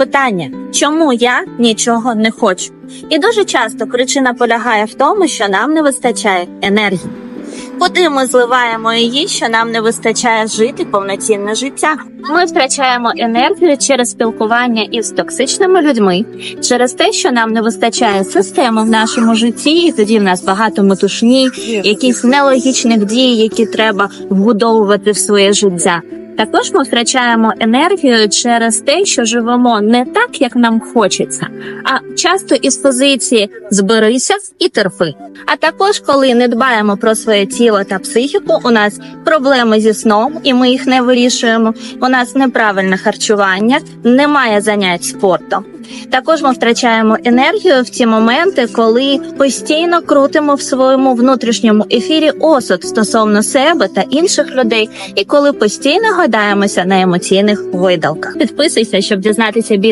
Питання, чому я нічого не хочу? І дуже часто причина полягає в тому, що нам не вистачає енергії. Куди ми зливаємо її, що нам не вистачає жити повноцінне життя? Ми втрачаємо енергію через спілкування із токсичними людьми, через те, що нам не вистачає системи в нашому житті, і тоді в нас багато метушні, якісь нелогічних дій, які треба вбудовувати в своє життя. Також ми втрачаємо енергію через те, що живемо не так, як нам хочеться, а часто із позиції зберися і терпи. А також, коли не дбаємо про своє тіло та психіку, у нас проблеми зі сном, і ми їх не вирішуємо. У нас неправильне харчування, немає занять спортом. Також ми втрачаємо енергію в ті моменти, коли постійно крутимо в своєму внутрішньому ефірі осуд стосовно себе та інших людей, і коли постійно гадаємося на емоційних видалках. Підписуйся, щоб дізнатися більше.